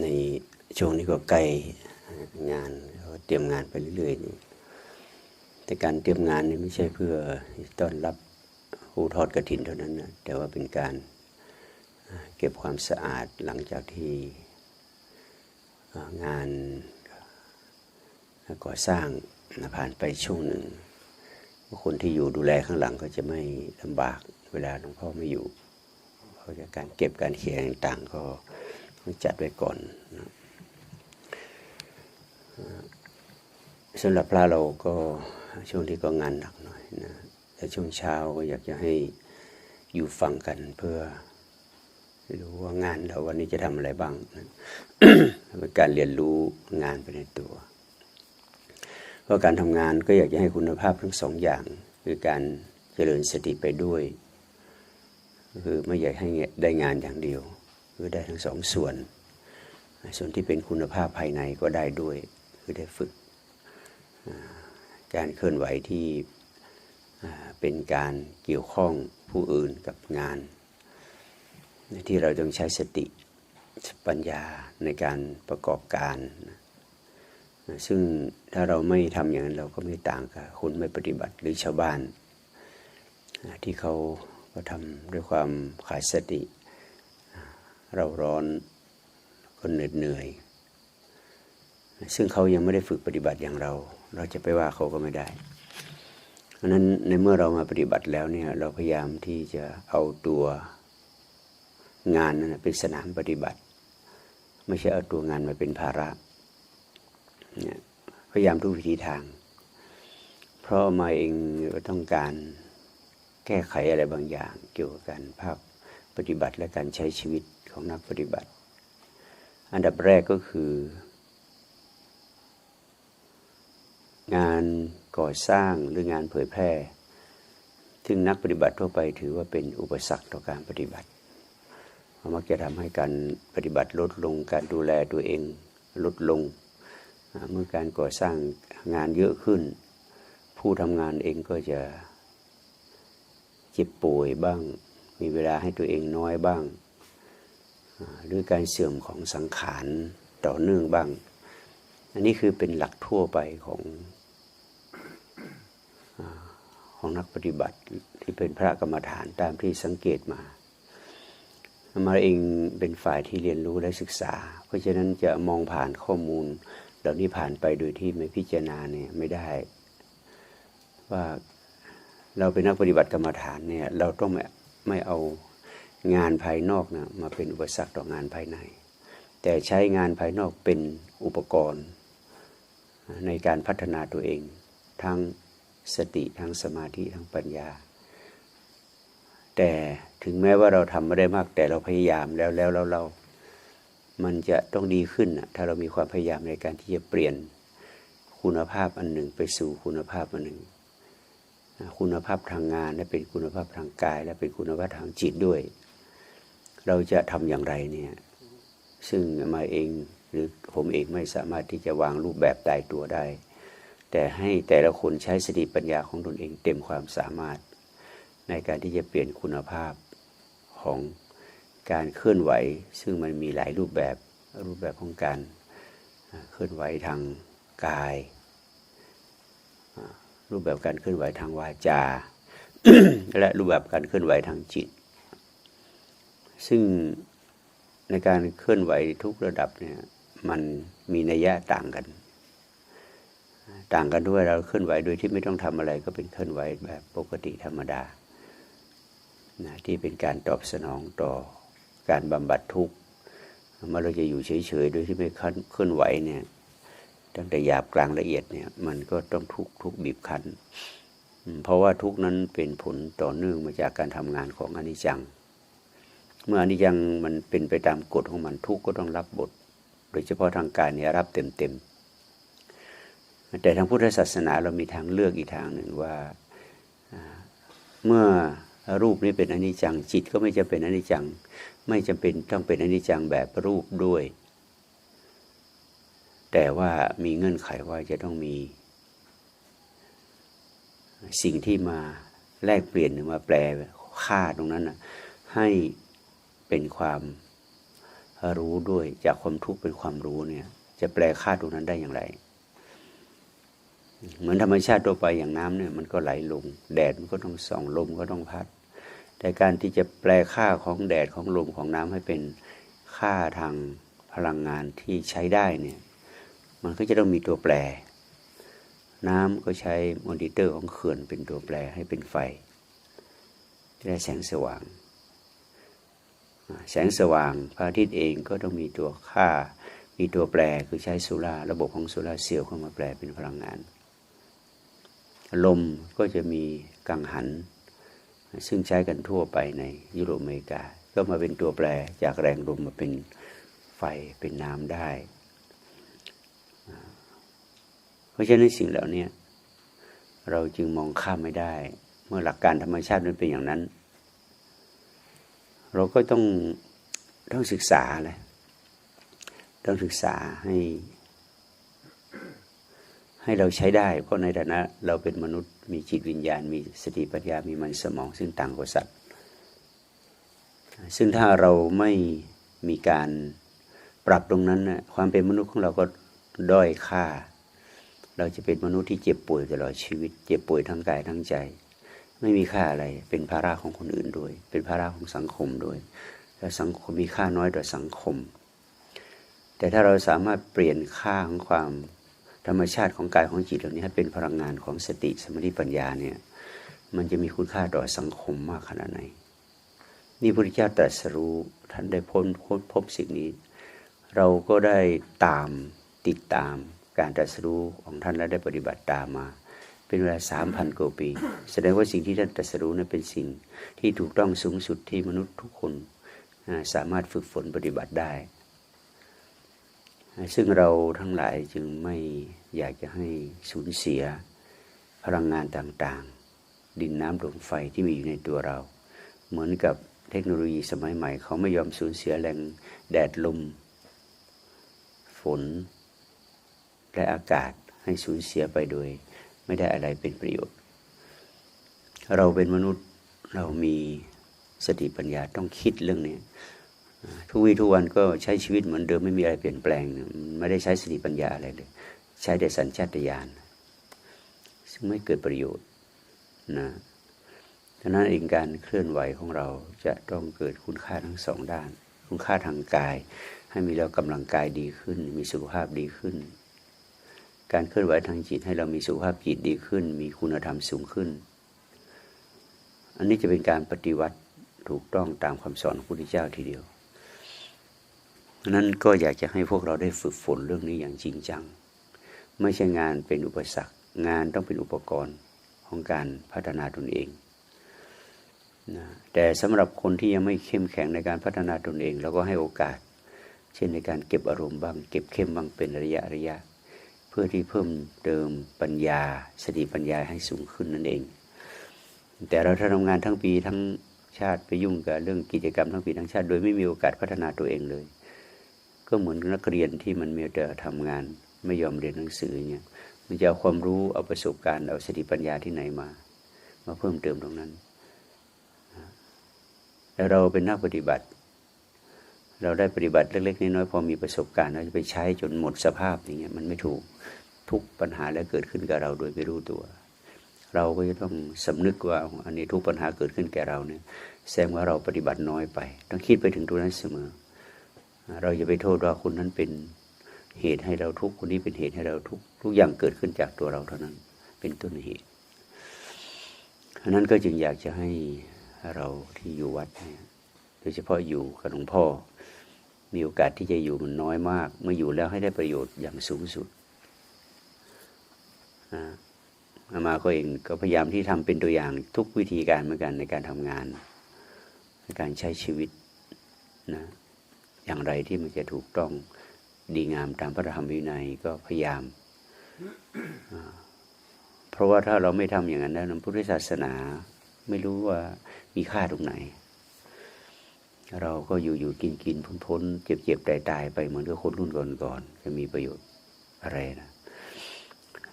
ในช่วงนี้ก็ใกล้งานก็เตรียมงานไปเรื่อยๆแต่การเตรียมงานนี่ไม่ใช่เพื่อต้อนรับผู้ทอดกระถินเท่านั้นนะแต่ว่าเป็นการเก็บความสะอาดหลังจากที่งานก่อสร้างผ่านไปช่วงหนึ่งคนที่อยู่ดูแลข้างหลังก็จะไม่ลำบากเวลาหลวงพ่อไม่อยู่ เพราะการเก็บการเขียนต่างๆ ก็ต้องจัดไว้ก่อนนะสำหรับพระเราก็ช่วงที่ก็งานหนักหน่อยนะแต่ช่วงเช้าก็อยากจะให้อยู่ฟังกันเพื่อรู้ว่างานเราวันนี้จะทำอะไรบ้างนะเป็นการเรียนรู้งานไปในตัวเพราะการทำงานก็อยากจะให้คุณภาพทั้งสองอย่าง คือการเจริญสติไปด้วย คือไม่อยากให้ได้งานอย่างเดียวคือได้ทั้งสองส่วน ส่วนที่เป็นคุณภาพภายในก็ได้ด้วย คือได้ฝึกการเคลื่อนไหวที่เป็นการเกี่ยวข้องผู้อื่นกับงาน ที่เราต้องใช้สติปัญญาในการประกอบการ ซึ่งถ้าเราไม่ทำอย่างนั้นเราก็ไม่ต่างกับคนไม่ปฏิบัติหรือชาวบ้านที่เขา ก็ทำด้วยความขาดสติ เราร้อนก็เหน็ดเหนื่อย ซึ่งเขายังไม่ได้ฝึกปฏิบัติอย่างเรา เราจะไปว่าเขาก็ไม่ได้เพราะนั้นในเมื่อเรามาปฏิบัติแล้วเนี่ยเราพยายามที่จะเอาตัวงานนั้นเป็นสนามปฏิบัติ ไม่ใช่เอาตัวงานมาเป็นภาระเนี่ยพยายามทุกวิธีทาง เพราะมาเองต้องการ แก้ไขอะไรบางอย่างเกี่ยวกับการภาคปฏิบัติและการใช้ชีวิตของนักปฏิบัติ อันดับแรกก็คือ งานก่อสร้างหรืองานเผยแพร่ ซึ่งนักปฏิบัติทั่วไปถือว่าเป็นอุปสรรคต่อการปฏิบัติมักจะทำให้การปฏิบัติลดลงการดูแลตัวเองลดลง เมื่อการก่อสร้างงานเยอะขึ้น ผู้ทำงานเองก็จะ เจ็บป่วยบ้าง มีเวลาให้ตัวเองน้อยบ้าง หรือการเสื่อมของสังขารต่อเนื่องบ้าง อันนี้คือเป็นหลักทั่วไปของของนักปฏิบัติที่เป็นพระกรรมฐานตามที่สังเกตมามาเองเป็นฝ่ายที่เรียนรู้และศึกษา เพราะฉะนั้นจะมองผ่านข้อมูลเหล่านี้ผ่านไปโดยที่ไม่พิจารณาเนี่ยไม่ได้ ว่า เราเป็นนักปฏิบัติกรรมฐานเนี่ยเราต้องไม่ไม่เอางานภายนอกนะมาเป็นอุปสรรคต่องานภายใน แต่ใช้งานภายนอกเป็นอุปกรณ์ ในการพัฒนาตัวเอง ทั้งสติทั้งสมาธิทั้งปัญญา แต่ถึงแม้ว่าเราทำไม่ได้มาก แต่เราพยายามแล้วแล้วเราเรามันจะต้องดีขึ้นนะถ้าเรามีความพยายามในการที่จะเปลี่ยนคุณภาพอันหนึ่งไปสู่คุณภาพอันหนึ่ง คุณภาพทางงาน และเป็นคุณภาพทางกาย และเป็นคุณภาพทางจิตด้วย เราจะทำอย่างไรเนี่ยซึ่งมาเองหรือผมเองไม่สามารถที่จะวางรูปแบบตายตัวได้ แต่ให้แต่ละคนใช้สติปัญญาของตนเองเต็มความสามารถ ในการที่จะเปลี่ยนคุณภาพของการเคลื่อนไหว ซึ่งมันมีหลายรูปแบบรูปแบบของการเคลื่อนไหวทางกาย รูปแบบการเคลื่อนไหวทางวาจา และรูปแบบการเคลื่อนไหวทางจิต ซึ่งในการเคลื่อนไหวทุกระดับเนี่ยมันมีนัยยะต่างกัน ต่างกันด้วยเราเคลื่อนไหวโดยที่ไม่ต้องทำอะไรก็เป็นเคลื่อนไหวแบบปกติธรรมดานะที่เป็นการตอบสนองต่อการบำบัดทุกข์เมื่อเราจะอยู่เฉยๆโดยที่ไม่เคลื่อนไหวเนี่ย ตั้งแต่หยาบกลางละเอียดเนี่ยมันก็ต้องทุกทุกบีบคั้น เพราะว่าทุกนั้นเป็นผลต่อเนื่องมาจากการทำงานของอนิจจัง เมื่ออนี้ยังมันเป็นไปตามกฎของมันทุกก็ต้องรับบท โดยเฉพาะทางกายเนี่ยรับเต็มๆ แต่ทางพุทธศาสนาเรามีทางเลือกอีกทางหนึ่งว่าเมื่อรูปนี้เป็นอนิจจังจิตก็ไม่จะเป็นอนิจจัง ไม่จำเป็นต้องเป็นอนิจจังแบบรูปด้วย แต่ว่ามีเงื่อนไขว่าจะต้องมี สิ่งที่มาแลกเปลี่ยนหรือมาแปลค่าตรงนั้นนะให้เป็นความรู้ด้วยจากความทุกข์เป็นความรู้เนี่ย จะแปลค่าตรงนั้นได้อย่างไร เหมือนธรรมชาติตัวไปอย่างน้ำเนี่ย มันก็ไหลลง แดดมันก็ต้องส่องลมก็ต้องพัด แต่การที่จะแปลค่าของแดดของลมของน้ำให้เป็นค่าทางพลังงานที่ใช้ได้เนี่ย มันก็จะต้องมีตัวแปร น้ำก็ใช้มอนิเตอร์ของเขื่อนเป็นตัวแปรให้เป็นไฟได้แสงสว่าง แสงสว่างพระอาทิตย์เองก็ต้องมีตัวค่า มีตัวแปรคือใช้โซลาระบบของโซลาเซลล์เข้ามาแปลเป็นพลังงาน ลมก็จะมีกังหัน ซึ่งใช้กันทั่วไปในยุโรปอเมริกา ก็มาเป็นตัวแปรจากแรงลมมาเป็นไฟเป็นน้ำได้ เพ ราะฉะนั้นสิ่งเหล่านี้เราจึงมองข้ามไม่ได้ เมื่อหลักการธรรมชาติมันเป็นอย่างนั้น เราก็ต้องต้องศึกษาเลยต้องศึกษาให้ ให้เราใช้ได้ เพราะในฐานะ เราเป็นมนุษย์มีจิตวิญญาณ มีสติปัญญา มีมันสมอง ซึ่งต่างกว่าสัตว์ ซึ่งถ้าเราไม่มีการปรับตรงนั้นนะความเป็นมนุษย์ของเราก็ด้อยค่า เราจะเป็นมนุษย์ที่เจ็บป่วยตลอดชีวิต เจ็บป่วยทั้งกายทั้งใจ ไม่มีค่าอะไร เป็นภาระของคนอื่นด้วย เป็นภาระของสังคมด้วย และสังคมมีค่าน้อยต่อสังคม แต่ถ้าเราสามารถเปลี่ยนค่าของความธรรมชาติของกายของจิตเหล่านี้ให้เป็นพลังงานของสติสมาธิปัญญาเนี่ย มันจะมีคุณค่าต่อสังคมมากขนาดไหน นี่พระพุทธเจ้าตรัสรู้ท่านได้พ้นพ้นพบสิ่งนี้ เราก็ได้ตามติดตาม การตรัสรู้ของท่านและได้ปฏิบัติตามมา เป็นเวลาสามพันกว่าปี แสดงว่าสิ่งที่ท่านตรัสรู้นั้นเป็นสิ่งที่ถูกต้องสูงสุดที่มนุษย์ทุกคนสามารถฝึกฝนปฏิบัติได้ ซึ่งเราทั้งหลายจึงไม่อยากจะให้สูญเสียพลังงานต่างๆ ดินน้ำลมไฟที่มีอยู่ในตัวเรา เหมือนกับเทคโนโลยีสมัยใหม่ เขาไม่ยอมสูญเสียแรงแดดลม ฝน และอากาศให้สูญเสียไปโดย ไม่ได้อะไรเป็นประโยชน์ เราเป็นมนุษย์เรามีสติปัญญาต้องคิดเรื่องนี้ทุกวี่ทุกวันก็ใช้ชีวิตเหมือนเดิมไม่มีอะไรเปลี่ยนแปลง ไม่ได้ใช้สติปัญญาอะไรเลย ใช้แต่สัญชาตญาณซึ่งไม่เกิดประโยชน์นะดังนั้นเองการเคลื่อนไหวของเราจะต้องเกิดคุณค่าทั้งสองด้าน คุณค่าทางกาย ให้มีเรากำลังกายดีขึ้น มีสุขภาพดีขึ้น การเคลื่อนไหวทางจิตให้เรามีสุขภาพจิตดีขึ้น มีคุณธรรมสูงขึ้น อันนี้จะเป็นการปฏิวัติถูกต้องตามคำสอนของพระพุทธเจ้าทีเดียวนั้นก็อยากจะให้พวกเราได้ฝึกฝนเรื่องนี้อย่างจริงจัง ไม่ใช่งานเป็นอุปสรรค งานต้องเป็นอุปกรณ์ของการพัฒนาตนเองนะแต่สำหรับคนที่ยังไม่เข้มแข็งในการพัฒนาตนเองเราก็ให้โอกาส เช่นในการเก็บอารมณ์บ้าง เก็บเข้มบ้างเป็นระยะระยะ เพื่อที่เพิ่มเติมปัญญาสติปัญญาให้สูงขึ้นนั่นเอง แต่เราถ้าทำงานทั้งปีทั้งชาติไปยุ่งกับเรื่องกิจกรรมทั้งปีทั้งชาติ โดยไม่มีโอกาสพัฒนาตัวเองเลย ก็เหมือนนักเรียนที่มันมีแต่ทำงานไม่ยอมเรียนหนังสือเนี่ยมันจะเอาความรู้เอาประสบการณ์เอาสติปัญญาที่ไหนมา มาเพิ่มเติมตรงนั้นแล้วเราเป็นนักปฏิบัติ เราได้ปฏิบัติเล็กๆน้อยๆพอมีประสบการณ์เราจะไปใช้จนหมดสภาพอย่างเงี้ยมันไม่ถูกทุกปัญหาแล้วเกิดขึ้นกับเราโดยไม่รู้ตัว เราก็จะต้องสำนึกว่าอันนี้ทุกปัญหาเกิดขึ้นแก่เราเนี่ยแสดงว่าเราปฏิบัติน้อยไป ต้องคิดไปถึงตัวนั้นเสมอ เราอย่าไปโทษว่าคนนั้นเป็นเหตุให้เราทุกคนนี้เป็นเหตุให้เราทุกทุกอย่างเกิดขึ้นจากตัวเราเท่านั้น เป็นต้นเหตุอันนั้นก็จึงอยากจะให้เราที่อยู่วัดเนี่ยโดยเฉพาะอยู่กับหลวงพ่อ มีโอกาสที่จะอยู่มันน้อยมาก เมื่ออยู่แล้วให้ได้ประโยชน์อย่างสูงสุดอามาก็เองก็พยายามที่ทำเป็นตัวอย่างทุกวิธีการเหมือนกันในการทำงาน ในการใช้ชีวิตนะอย่างไรที่มันจะถูกต้องดีงามตามพระธรรมวินัยก็พยายาม เพราะว่าถ้าเราไม่ทำอย่างนั้นแล้วพุทธศาสนา ไม่รู้ว่ามีค่าตรงไหน เราก็อยู่อยู่กินกินพ้นพ้นเจ็บเจ็บตายตายไปเหมือนกับคนรุ่นก่อนก่อนจะมีประโยชน์อะไรนะ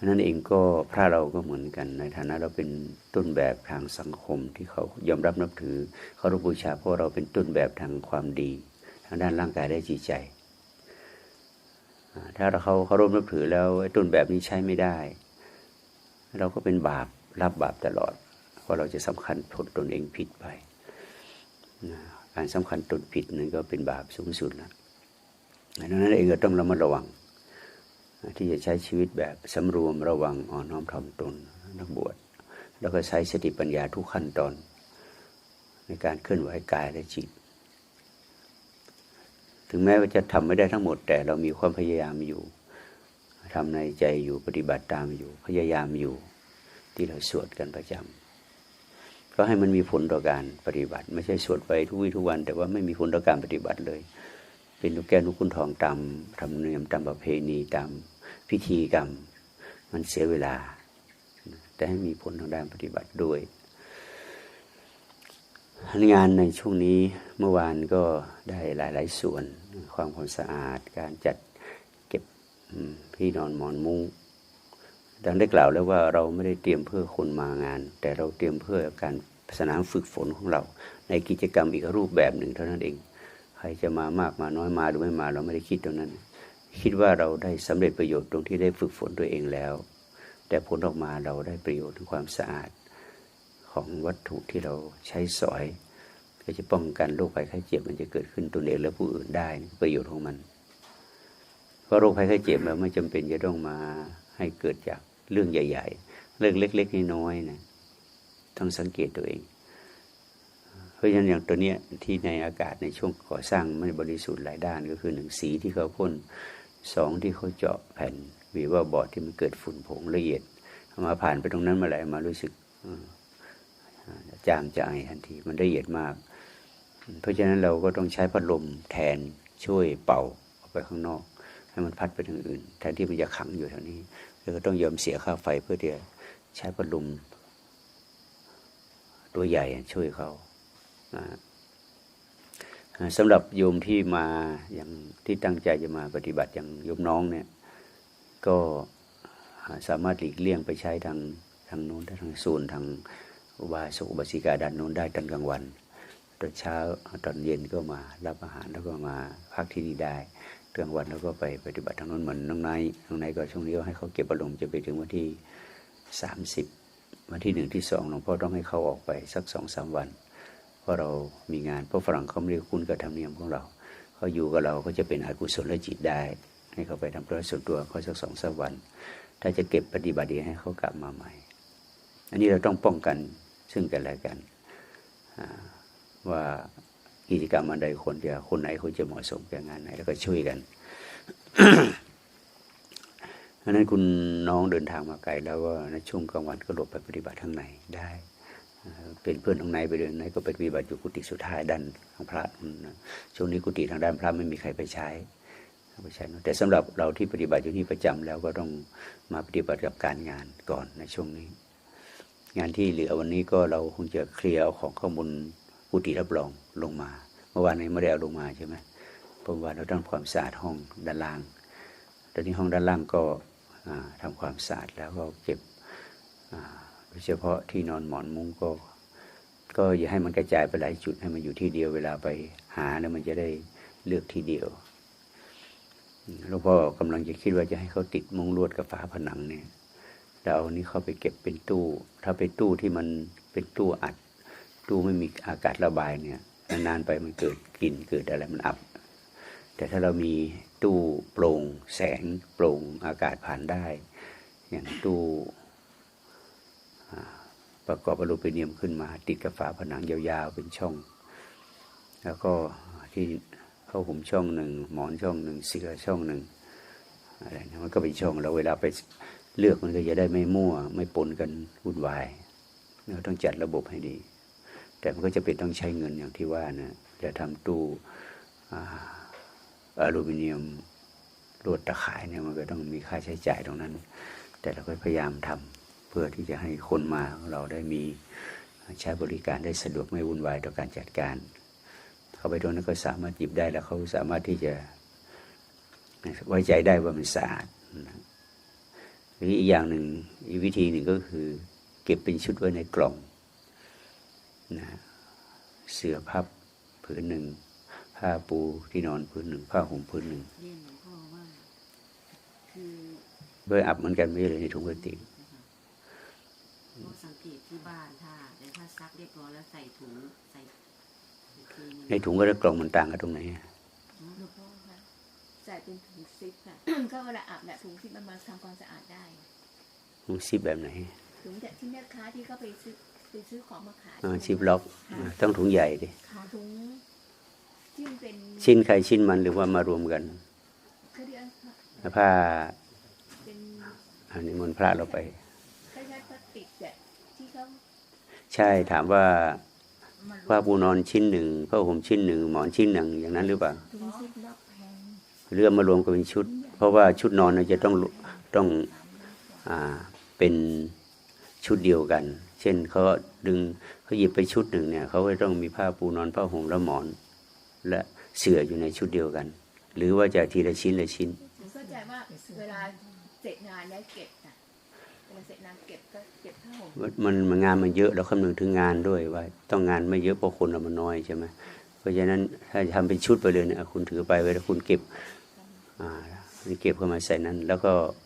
นั่นเองก็พระเราก็เหมือนกัน ในฐานะเราเป็นต้นแบบทางสังคมที่เขายอมรับนับถือเขารพบูชาเพราะเราเป็นต้นแบบทางความดี ทางด้านร่างกายได้จิตใจ ถ้าเราเขาเขารพนับถือแล้วต้นแบบนี้ใช้ไม่ได้ เราก็เป็นบาปรับบาปตลอดเพราะเราจะสำคัญผลตนเองผิดไป การสำคัญตนผิดนั่นก็เป็นบาปสูงสุดแล้วดังนั้นเองก็ต้องระมัดระวัง ที่จะใช้ชีวิตแบบสำรวมระวังอ่อนน้อมถ่อมตนนักบวช แล้วก็ใช้สติปัญญาทุกขั้นตอน ในการเคลื่อนไหวกายและจิต ถึงแม้ว่าจะทำไม่ได้ทั้งหมด แต่เรามีความพยายามอยู่ทำในใจอยู่ปฏิบัติตามอยู่พยายามอยู่ ที่เราสวดกันประจำ ก็ให้มันมีผลต่อการปฏิบัติ ไม่ใช่สวดไปทุกวี่ทุกวัน แต่ว่าไม่มีผลต่อการปฏิบัติเลย เป็นลูกแก้วลูกคุณทองตามธรรมเนียมตามประเพณีตามพิธีกรรม มันเสียเวลา แต่ให้มีผลทางด้านปฏิบัติด้วยงานในช่วงนี้เมื่อวานก็ได้หลาย ๆ ส่วน ความความสะอาด การจัดเก็บพี่นอนหมอนมุ้ง ดังได้กล่าวแล้วว่าเราไม่ได้เตรียมเพื่อคนมางาน แต่เราเตรียมเพื่อการสนามฝึกฝนของเรา ในกิจกรรมอีกรูปแบบหนึ่งเท่านั้นเอง ใครจะมามากมาน้อยมาหรือไม่มาเราไม่ได้คิดตรงนั้น คิดว่าเราได้สำเร็จประโยชน์ตรงที่ได้ฝึกฝนตัวเองแล้ว แต่ผลออกมาเราได้ประโยชน์ถึงความสะอาดของวัตถุที่เราใช้สอยก็จะป้องกันโรคภัยไข้เจ็บมันจะเกิดขึ้นตัวเองและผู้อื่นได้ประโยชน์ของมัน เพราะโรคภัยไข้เจ็บเราไม่จำเป็นจะต้องมาให้เกิดจาก เรื่องใหญ่ ๆ เรื่องเล็ก ๆ น้อยๆนะต้องสังเกตตัวเอง เพราะฉะนั้นอย่างตัวเนี้ยที่ในอากาศในช่วงก่อสร้างไม่บริสุทธิ์หลายด้านก็คือหนึ่งสีที่เขาพ่นสองที่เขาเจาะแผ่นวีว่าบอร์ดที่มันเกิดฝุ่นผงละเอียดมาผ่านไปตรงนั้นมาไหลมารู้สึกจามจะไอทันทีมันละเอียดมาก เพราะฉะนั้นเราก็ต้องใช้พัดลมแทนช่วยเป่าออกไปข้างนอก ให้มันพัดไปทางอื่น แทนที่มันจะขังอยู่แถวนี้ เราก็ต้องยอมเสียค่าไฟเพื่อที่จะใช้พัดลมตัวใหญ่ช่วยเขาสำหรับโยมที่มาอย่างที่ตั้งใจจะมาปฏิบัติอย่างโยมน้องเนี่ย ก็สามารถหลีกเลี่ยงไปใช้ทางทางโน้นทางโซนทางอุบาสกอุบาสิกาด้านโน้นได้ตอนกลางวันตอนเช้าตอนเย็นก็มารับอาหารแล้วก็มาพักที่นี่ได้ กลางวันแล้วก็ไปปฏิบัติทางโน้นเหมือนน้องไนน้องไนก็ช่วงนี้ก็ให้เขาเก็บอารมณ์จะไปถึงวันที่สามสิบวันที่หนึ่งที่สองหลวงพ่อต้องให้เขาออกไปสักสองสามวัน เพราะเรามีงานเพราะฝรั่งเขาไม่ได้คุ้นกับธรรมเนียมของเราเขาอยู่กับเราก็จะเป็นอกุศลจิตได้ ให้เขาไปทำธุระส่วนตัวเขาสักสองสักวัน ถ้าจะเก็บปฏิบัติดีให้เขากลับมาใหม่ อันนี้เราต้องป้องกันซึ่งกันและกันว่า กิจกรรมอันใดคนจะคนไหนคนจะเหมาะสมกับงานไหนแล้วก็ช่วยกันเพราะนั้นคุณน้องเดินทางมาไกลแล้วก็ในช่วงกลางวันก็หลบไปปฏิบัติข้างในได้เป็นเพื่อนของนายไปเดินนก็ไปปฏิบัติอยู่กุฏิสุดท้ายด้านของพระช่วงนี้กุฏิทางด้านพระไม่มีใครไปใช้ไปใช้แต่สำหรับเราที่ปฏิบัติอยู่นี่ประจำแล้วก็ต้องมาปฏิบัติกับการงานก่อนในช่วงนี้ งานที่เหลือวันนี้ก็เราคงจะเคลียร์ของข้อมูล กุฏิรับรองลงมาเมื่อวานนี้ไม่ได้เอาลงมาใช่ไหมเพราะว่าเราต้องความสะอาดห้องด้านล่างตอนนี้ห้องด้านล่างก็ทำความสะอาดแล้วก็เก็บโดยเฉพาะที่นอนหมอนมุ้งก็ ก็อย่าให้มันกระจายไปหลายจุดให้มันอยู่ที่เดียวเวลาไปหาแล้วมันจะได้เลือกที่เดียวหลวงพ่อกำลังจะคิดว่าจะให้เขาติดมุ้งลวดกับฝาผนังเนี่ยแล้วเอานี้เข้าไปเก็บเป็นตู้ ถ้าเป็นตู้ที่มันเป็นตู้อัด ตู้ไม่มีอากาศระบายเนี่ยนานๆไปมันเกิดกลิ่นเกิดอะไรมันอับ แต่ถ้าเรามีตู้โปร่งแสงโปร่งอากาศผ่านได้ อย่างตู้ประกอบอลูมิเนียมขึ้นมาติดกับฝาผนังยาวๆเป็นช่อง แล้วก็ที่เข้าหุมช่องหนึ่งหมอนช่องหนึ่งเสื้อช่องหนึ่งอะไรนะมันก็เป็นช่องเราเวลาไปเลือกมันก็จะได้ไม่มั่ว ไม่ปนกันวุ่นวายเราต้องจัดระบบให้ดี แต่มันก็จะเป็นต้องใช้เงินอย่างที่ว่านะจะทำตู้อลูมิเนียมรวดตะข่ายเนี่ยมันก็ต้องมีค่าใช้จ่ายตรงนั้น แต่เราก็พยายามทำพื่อที่จะให้คนมาเราได้มีใช้บริการได้สะดวกไม่วุ่นวายต่อการจัดการ เข้าไปตรงนั้นก็สามารถหยิบได้แล้วเขาสามารถที่จะไว้ใจได้ว่ามันสะอาดหรืออีกอย่างหนึ่งอีกวิธีหนึ่งก็คือ เก็บเป็นชุดไว้ในกล่อง นะเสื้อพับผืนหนึ่ง ผ้าปูที่นอนผืนหนึ่ง ผ้าห่มผืนหนึ่งเรียนหลวงพ่อว่าคือเพื่ออับเหมือนกันไม่ใช่เลยในถุงพลาสติกก็สังเกตที่บ้านถ้าแต่ถ้าซักเรียบร้อยแล้วใส่ถุงใส่อีกทีหงในถุงก็ได้กล่องมันต่างกันตรงไหนอะหลวงพ่อคะใส่เป็นถุงซิปค่ะ ก็เวลาอาบเนี่ยถุงซิปมันมาทำความสะอาดได้ถุงซิปแบบไหนถุงแต่ที่แม่ค้าที่เขาไปซื้อ ไปซื้อของมาขายอ่าซิปล็อกอ่าต้องถุงใหญ่ดิขาถุงที่มันเป็นชิ้นใครชิ้นมันหรือว่ามารวมกันเขาเรียกผ้าเป็นอันนี้มนต์พระเราไปคล้ายๆพลาสติกแบบที่เขาใช่ถามว่ามาผ้าปูนอนชิ้นหนึ่งผ้าห่มชิ้นหนึ่งหมอนชิ้นหนึ่งอย่างนั้นหรือเปล่าถุงซิปล็อกแพงเรือมารวมกันเป็นชุด เพราะว่าชุดนอนเนี่ยจะต้องต้องอ่าเป็น ชุดเดียวกัน เช่นเขาดึงเขาหยิบไปชุดหนึ่งเนี่ยเขาก็ต้องมีผ้าปูนอนผ้าห่มและหมอน และเสื่ออยู่ในชุดเดียวกัน หรือว่าจะทีละชิ้นละชิ้นผมเข้าใจว่าเวลาเสร็จงานแล้วเก็บนะเวลาเสร็จงานเก็บก็เก็บผ้าห่มมันมันงานมันเยอะแล้วคำนึงถึงงานด้วยว่า ต้องงานไม่เยอะเพราะคนเรามันน้อยใช่ไหมเพราะฉะนั้นถ้าทำเป็นชุดไปเลยเนี่ยคุณถือไปไว้แล้วคุณเก็บอ่าเก็บเข้ามาใส่นั้นแล้วก็ถ้า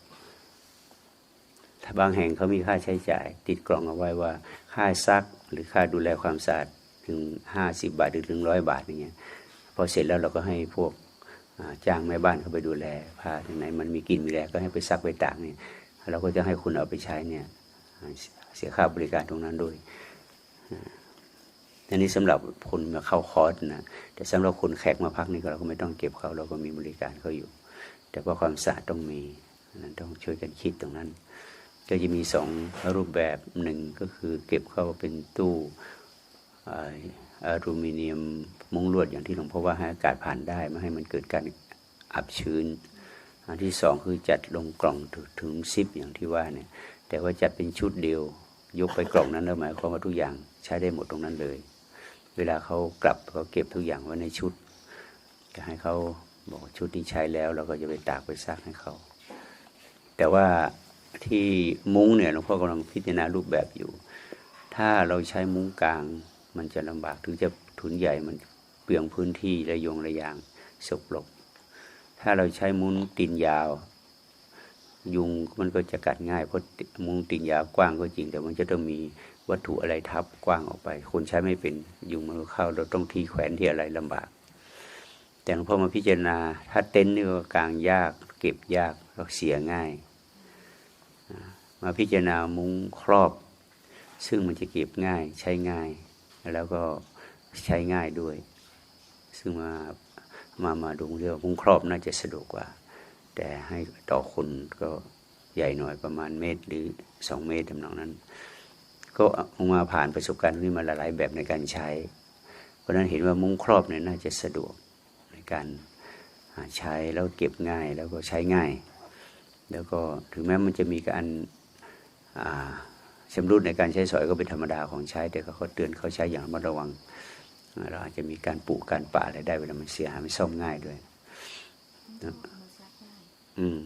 บางแห่งเขามีค่าใช้จ่าย ติดกล่องเอาไว้ว่าค่าซักหรือค่าดูแลความสะอาดถึงห้าสิบบาทหรือถึงร้อยบาทอย่างเงี้ยพอเสร็จแล้วเราก็ให้พวกจ้างแม่บ้านเขาไปดูแลผ้าที่ไหนมันมีกลิ่นมีแรงก็ให้ไปซักไปตากเนี่ยเราก็จะให้คุณเอาไปใช้เนี่ยเสียค่าบริการตรงนั้นด้วยอันนี้สำหรับคนมาเข้าคอร์สนะแต่สำหรับคนแขกมาพักนี่เราก็ไม่ต้องเก็บเขาเราก็มีบริการเขาอยู่ แต่ว่าความสะอาดต้องมีนนั้นต้องช่วยกันคิดตรงนั้น ก็จะมีสองรูปแบบหนึ่งก็คือเก็บเข้าเป็นตู้อลูมิเนียมมุ้งลวดอย่างที่หลวงพ่อว่าให้อากาศผ่านได้ไม่ให้มันเกิดการอับชื้น อันที่สองคือจัดลงกล่องถึงซิปอย่างที่ว่าเนี่ยแต่ว่าจัดเป็นชุดเดียว ยกไปกล่องนั้นแล้วหมายความว่าทุกอย่างใช้ได้หมดตรงนั้นเลย เวลาเขากลับเขาเก็บทุกอย่างไว้ในชุดก็ให้เขาบอกชุดนี้ใช้แล้วเราก็จะไปตากไปซักให้เขา แต่ว่า ที่มุ้งเนี่ยหลวงพ่อกำลังพิจารณารูปแบบอยู่ ถ้าเราใช้มุ้งกลาง มันจะลำบากถึงจะทุนใหญ่มันเปลืองพื้นที่ระยงระยางสกปรกถ้าเราใช้มุ้งตีนยาว ยุงมันก็จะกัดง่ายเพราะมุ้งตีนยาวกว้างก็จริง แต่มันจะต้องมีวัตถุอะไรทับกว้างออกไป คนใช้ไม่เป็นยุงมันก็เข้าเราต้องที่แขวนที่อะไรลำบาก แต่หลวงพ่อมาพิจารณา ถ้าเต็นท์นี่ก็กลางยาก เก็บยากแล้วเสียง่าย มาพิจารณามุ้งครอบ ซึ่งมันจะเก็บง่ายใช้ง่าย แล้วก็ใช้ง่ายด้วย ซึ่งมามามาดูเรื่องมุ้งครอบน่าจะสะดวกกว่า แต่ให้ต่อคนก็ใหญ่หน่อยประมาณเมตรหรือสองเมตรทำนองนั้น ก็เอมาผ่านประสบการณ์นี้มาหลายแบบในการใช้ เพราะฉะนั้นเห็นว่ามุ้งครอบเนี่ยน่าจะสะดวกในการใช้แล้วเก็บง่ายแล้วก็ใช้ง่าย แล้วก็ถึงแม้มันจะมีการ ชำรุดในการใช้สอยก็เป็นธรรมดาของใช้ แต่ก็เขาเตือนเขาใช้อย่างระมัดระวัง เราอาจจะมีการปลูกการป่าอะไรได้เวลามันเสียหายมันซ่อมง่ายด้วยอืม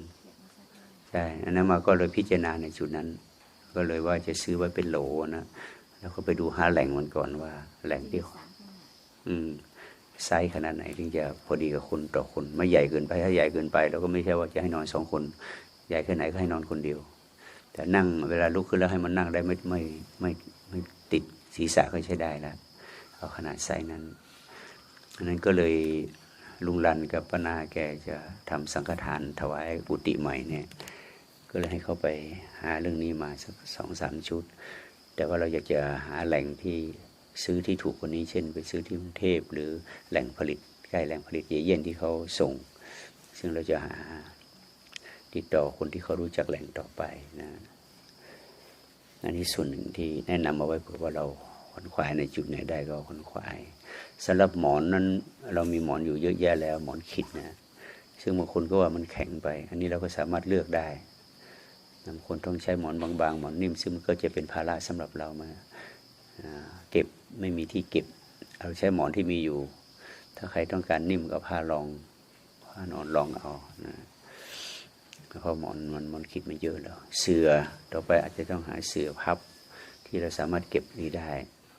ใช่อันนั้นมาก็เลยพิจารณาในจุดนั้น ก็เลยว่าจะซื้อไว้เป็นโหลนะแล้วก็ไปดูหาแหล่งมันก่อนว่า แหล่งที่อืมไซส์ขนาดไหนถึงจะพอดีกับคนต่อคน ไม่ใหญ่เกินไปถ้าใหญ่เกินไปเราก็ไม่ใช่ว่าจะให้นอนสองคน ใหญ่แค่ไหนก็ให้นอนคนเดียว แต่นั่งเวลาลุกขึ้นแล้วให้มันนั่งได้ไม่ไม่ไม่ไม่ติดศีรษะก็ใช้ได้แล้วเอาขนาดไซส์นั้นอันนั้นก็เลยลุงรันกับป้านาแกจะทำสังฆทานถวายกุฏิใหม่เนี่ยก็เลยให้เขาไปหาเรื่องนี้มาสักสองสามชุด แต่ว่าเราอยากจะหาแหล่งที่ซื้อที่ถูกกว่านี้เช่น ไปซื้อที่กรุงเทพหรือแหล่งผลิตใกล้แหล่งผลิตเยเย่นที่เขาส่ง ซึ่งเราจะหา ติดต่อคนที่เขารู้จักแหล่งต่อไปนะอันนี้ส่วนหนึ่งที่แนะนำเอาไว้เผื่อว่าเราขวนขวายในจุดไหนได้ก็ขวนขวายสำหรับหมอนนั้นเรามีหมอนอยู่เยอะแยะแล้วหมอนขิดนะซึ่งบางคนก็ว่ามันแข็งไป อันนี้เราก็สามารถเลือกได้บางคนต้องใช้หมอนบางๆหมอนนิ่ม ซึ่งมันก็จะเป็นภาระสำหรับเรามาอ่าเก็บไม่มีที่เก็บ เราใช้หมอนที่มีอยู่ ถ้าใครต้องการนิ่มก็ผ้ารองผ้านอนรองเอานะ เพราะหมอนมันมันคิดมาเยอะแล้วเสือต่อไปอาจจะต้องหาเสือพับที่เราสามารถเก็บนี้ได้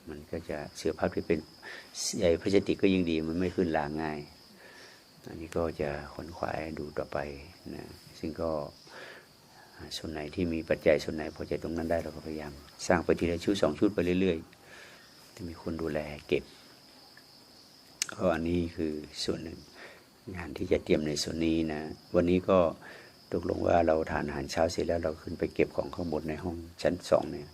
มันก็จะเสือพับที่เป็นใหญ่พลาสติกก็ยิ่งดีมันไม่ขึ้นลาง่าย อันนี้ก็จะขนขวายดูต่อไปนะซึ่งก็ส่วนไหนที่มีปัจจัยส่วนไหนพอใจตรงนั้นได้เราก็พยายาม สร้างไปทีละชุดสองชุดไปเรื่อยๆจะมีคนดูแลเก็บก็อันนี้คือส่วนหนึ่งงานที่จะเตรียมในส่วนนี้นะ วันนี้ก็ ตกลงว่าเราทานอาหารเช้าเสร็จแล้วเราขึ้นไปเก็บของข้างบนในห้องชั้นสองเนี่ย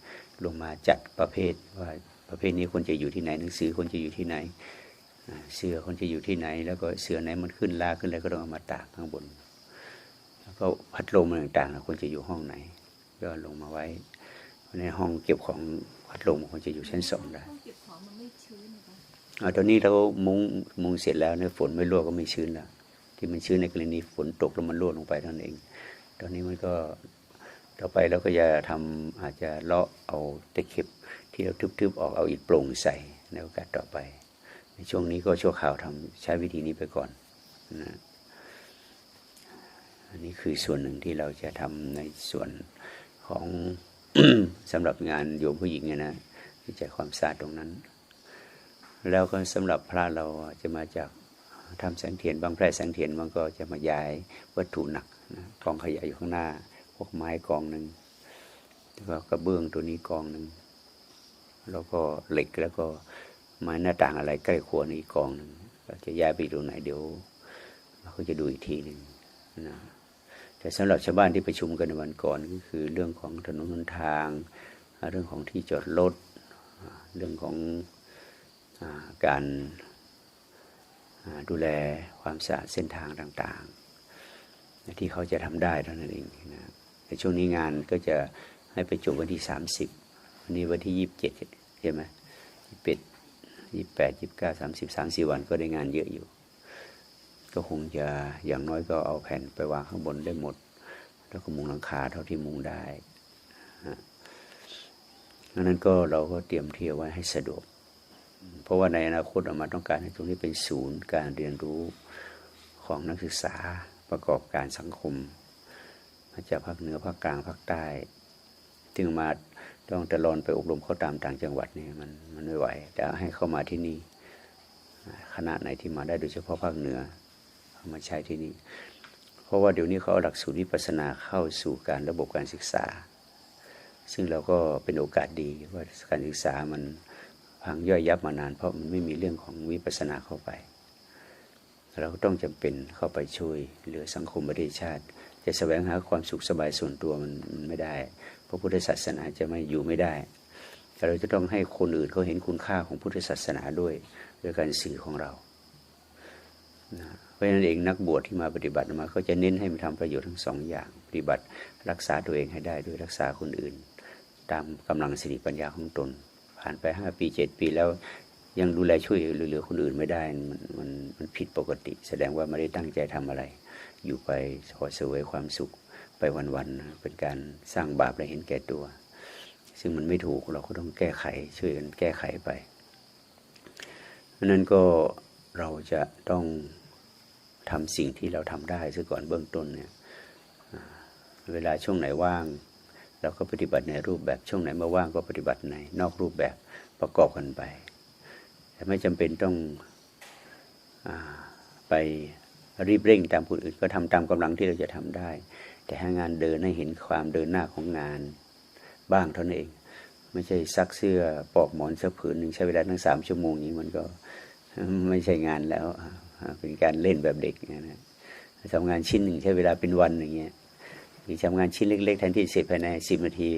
ลงมาจัดประเภทว่าประเภทนี้ควรจะอยู่ที่ไหนหนังสือควรจะอยู่ที่ไหนอ่าเสื้อควรจะอยู่ที่ไหน แล้วก็เสื้อไหนมันขึ้นลาขึ้นอะไรก็ต้องเอามาตากข้างบน แล้วก็พัดลมอะไรต่างๆควรจะอยู่ห้องไหน ก็ลงมาไว้ในห้องเก็บของพัดลมควรจะอยู่ชั้นสองได้ห้องเก็บของมันไม่ชื้นนะคะอาตอนนี้เรามุงมุงเสร็จแล้วเนี่ยฝนไม่รั่วก็ไม่ชื้นแล้ว ที่มันชื้นในกรณีฝนตกแล้วมันร่วลงไปเท่านั้นเอง ตอนนี้มันก็ต่อไปเราก็จะทำอาจจะเลาะเอาตะเข็บที่เราทึบๆออกเอาอิฐโปร่งใส่ในโอกาสต่อไป ในช่วงนี้ก็ชั่วคราวทำใช้วิธีนี้ไปก่อนนะอันนี้คือส่วนหนึ่งที่เราจะทำในส่วนของสำหรับงานโยมผู้หญิงเนยนะที่จะความสะอาดตรงนั้น แล้วก็สำหรับพระเราจะมาจาก ทำแสงเทียนบางแพร่แสงเทียนมันก็จะมาย้ายวัตถุหนักนะกองขยะอยู่ข้างหน้า พวกไม้กองหนึ่งแล้วก็กระเบื้องตัวนี้กองหนึ่งแล้วก็เหล็กแล้วก็ไม้หน้าต่างอะไรใกล้ครัวนี่อีกองหนึ่งเราจะย้ายไปตรงไหนเดี๋ยวเราก็จะดูอีกทีหนึ่งนะแต่สำหรับชาวบ้านที่ประชุมกันในวันก่อนก็คือเรื่องของถนนหนทาง เรื่องของที่จอดรถเรื่องของอการ ดูแลความสะอาดเส้นทางต่างๆ ที่เขาจะทำได้เท่านั้นเองนะในช่วงนี้งานก็จะให้ไปจบวันที่ 30 วันนี้วันที่ 27ใช่ไหมยี่สิบเอ็ดยี่แปดยี่เก้าสามสิบสามสี่วันก็ได้งานเยอะอยู่ ก็คงจะอย่างน้อยก็เอาแผ่นไปวางข้างบนได้หมด แล้วก็มุงหลังคาเท่าที่มุงได้ดังนั้นก็เราก็เตรียมเที่ยวไว้ให้สะดวก เพราะว่าในอนาคตเรามาต้องการให้ตรงนี้เป็นศูนย์การเรียนรู้ของนักศึกษาประกอบการสังคมมาจากภาคเหนือภาคกลางภาคใต้ถึงมาต้องตะลอนไปอบรมเขาตามต่างจังหวัดเนี่ยมันมันไม่ไหวแต่ให้เข้ามาที่นี่คณะไหนที่มาได้โดยเฉพาะภาคเหนือเอามาใช้ที่นี่เพราะว่าเดี๋ยวนี้เขาเอาหลักสูตรวิปัสสนาเข้าสู่การระบบการศึกษา ซึ่งเราก็เป็นโอกาสดีว่าการศึกษามัน พังย่อยยับมานาน เพราะมันไม่มีเรื่องของวิปัสสนาเข้าไป เราต้องจำเป็นเข้าไปช่วยเหลือสังคมประเทศชาติ จะแสวงหาความสุขสบายส่วนตัวมันไม่ได้ เพราะพุทธศาสนาจะไม่อยู่ไม่ได้แต่เราจะต้องให้คนอื่นเขาเห็นคุณค่าของพุทธศาสนาด้วยด้วยการสื่อของเรานะเพราะฉะนั้นเองนักบวชที่มาปฏิบัติมาเขาจะเน้นให้มันทำประโยชน์ทั้งสองอย่าง ปฏิบัติรักษาตัวเองให้ได้ด้วยรักษาคนอื่น ตามกำลังสติปัญญาของตน ผ่านไปห้าปีเจ็ดปีแล้วยังดูแลช่วยเหลือคนอื่นไม่ได้มันมันมันผิดปกติ แสดงว่าไม่ได้ตั้งใจทำอะไร อยู่ไปขอเสวยความสุขไปวันๆเป็นการสร้างบาปและเห็นแก่ตัว ซึ่งมันไม่ถูกเราก็ต้องแก้ไขช่วยกันแก้ไขไปนั้นก็เราจะต้องทำสิ่งที่เราทำได้ซะก่อนเบื้องต้นเนี่ยเวลาช่วงไหนว่าง เราก็ปฏิบัติในรูปแบบช่วงไหนเมื่อว่างก็ปฏิบัติในนอกรูปแบบประกอบกันไป แต่ไม่จำเป็นต้องอไปรีบเร่งตามคนอื่นก็ทำตามกำลังที่เราจะทำได้ แต่ให้งานเดินให้เห็นความเดินหน้าของงานบ้างเท่านั้นเอง ไม่ใช่ซักเสื้อปอกหมอนสักผืนหนึ่งใช้เวลาทั้งสามชั่วโมงนี้มันก็ไม่ใช่งานแล้วเป็นการเล่นแบบเด็กนะทำงานชิ้นหนึ่งใช้เวลาเป็นวันอย่างเงี้ย มีทำงานชิ้นเล็กๆแทนที่เสร็จภายในสิบนาที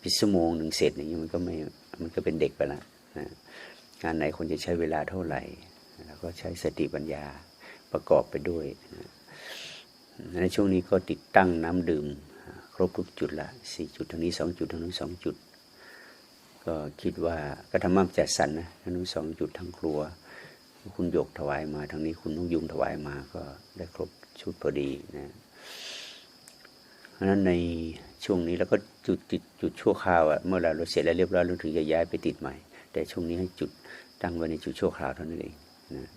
พิชั่วโมงหนึ่งเสร็จอย่างนี้มันก็ไม่มันก็เป็นเด็กไปละนะงานไหนควรจะใช้เวลาเท่าไหร่ แล้วก็ใช้สติปัญญาประกอบไปด้วยนะในช่วงนี้ก็ติดตั้งน้ำดื่ม ครบทุกจุดละสี่จุดทางนี้สองจุดทางนู้นสองจุด ก็คิดว่าก็ทำมั่นจัดสรรนะทางนู้นสองจุดทางครัว คุณหยกถวายมาทางนี้คุณนุกยุงถวายมาก็ได้ครบชุดพอดีนะ ราะฉะนั้นในช่วงนี้เราก็จุดติดจุดชั่วคราวอะเมื่อเราเสร็จแล้วเรียบร้อยเราถึงจะย้ายไปติดใหม่ แต่ช่วงนี้ให้จุดตั้งไว้ในจุดชั่วคราวเท่านั้นเองนะ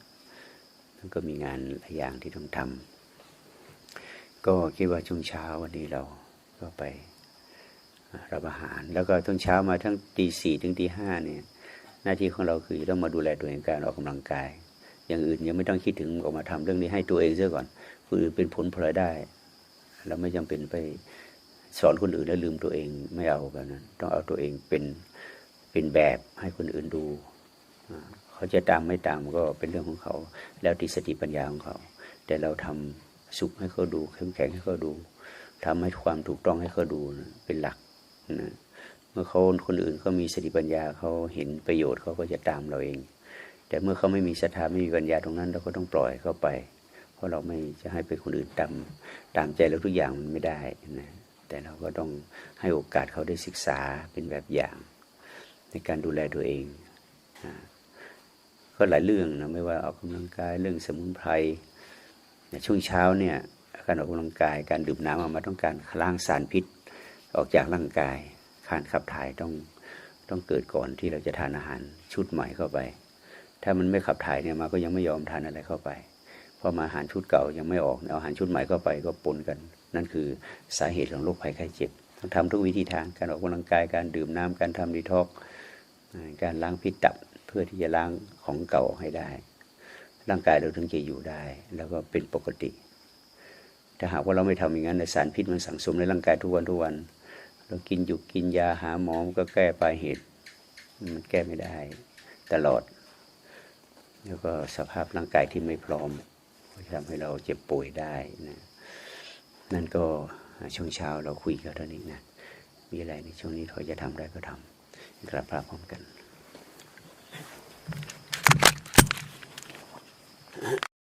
มันก็มีงานหลายอย่างที่ต้องทำก็คิดว่าช่วงเช้าวันนี้เราก็ไปรับอาหาร แล้วก็ทั้งเช้ามาทั้งตีสี่ถึงตีห้าเนี่ย หน้าที่ของเราคือต้องมาดูแลตัวเองการออกกำลังกาย อย่างอื่นยังไม่ต้องคิดถึงออกมาทำเรื่องนี้ให้ตัวเองเสียก่อนคนอื่นเป็นผลพลอยได้ เราไม่จำเป็นไปสอนคนอื่นแล้วลืมตัวเองไม่เอาแบบนั้น ต้องเอาตัวเองเป็นเป็นแบบให้คนอื่นดู เขาจะตามไม่ตามก็เป็นเรื่องของเขา แล้วที่สติปัญญาของเขา แต่เราทำสุขให้เขาดูเข้มแข็งให้เขาดูทำให้ความถูกต้องให้เขาดูนะเป็นหลักนะเมื่อเขาคนอื่นเขามีสติปัญญาเขาเห็นประโยชน์เขาก็จะตามเราเอง แต่เมื่อเขาไม่มีศรัทธาไม่มีปัญญาตรงนั้น เราก็ต้องปล่อยเขาไป เพราะเราไม่จะให้เป็นคนอื่นตามตามใจเราทุกอย่างมันไม่ได้นะแต่เราก็ต้องให้โอกาสเขาได้ศึกษาเป็นแบบอย่าง ในการดูแลตัวเองนะก็หลายเรื่องนะไม่ว่าออกกำลังกายเรื่องสมุนไพรในช่วงเช้าเนี่ยการออกกำลังกายการดื่มน้ำออกมาต้องการล้างสารพิษ ออกจากร่างกายการขับถ่ายต้องต้องเกิดก่อนที่เราจะทานอาหารชุดใหม่เข้าไป ถ้ามันไม่ขับถ่ายเนี่ยมาก็ยังไม่ยอมทานอะไรเข้าไป เพราะมาอาหารชุดเก่ายังไม่ออกเอาอาหารชุดใหม่เข้าไปก็ปนกัน นั่นคือสาเหตุของโรคภัยไข้เจ็บต้องทำทุกวิธีทางการออกกำลังกายการดื่มน้ำการทำดีท็อกการล้างพิษตับเพื่อที่จะล้างของเก่าออกให้ได้ ร่างกายเราถึงจะอยู่ได้ แล้วก็เป็นปกติ ถ้าหากว่าเราไม่ทำอย่างนั้นสารพิษมันสังสมในร่างกายทุกวันทุกวัน เรากินอยู่กินยาหาหมอมก็แก้ปลายเหตุมันแก้ไม่ได้ตลอด แล้วก็สภาพร่างกายที่ไม่พร้อม ทำให้เราเจ็บป่วยได้นะนั่นก็ช่วงเช้าเราคุยกันเท่านี้นะมีอะไรในช่วงนี้เขาจะทำได้ก็ทำกลับพระพร้อมกัน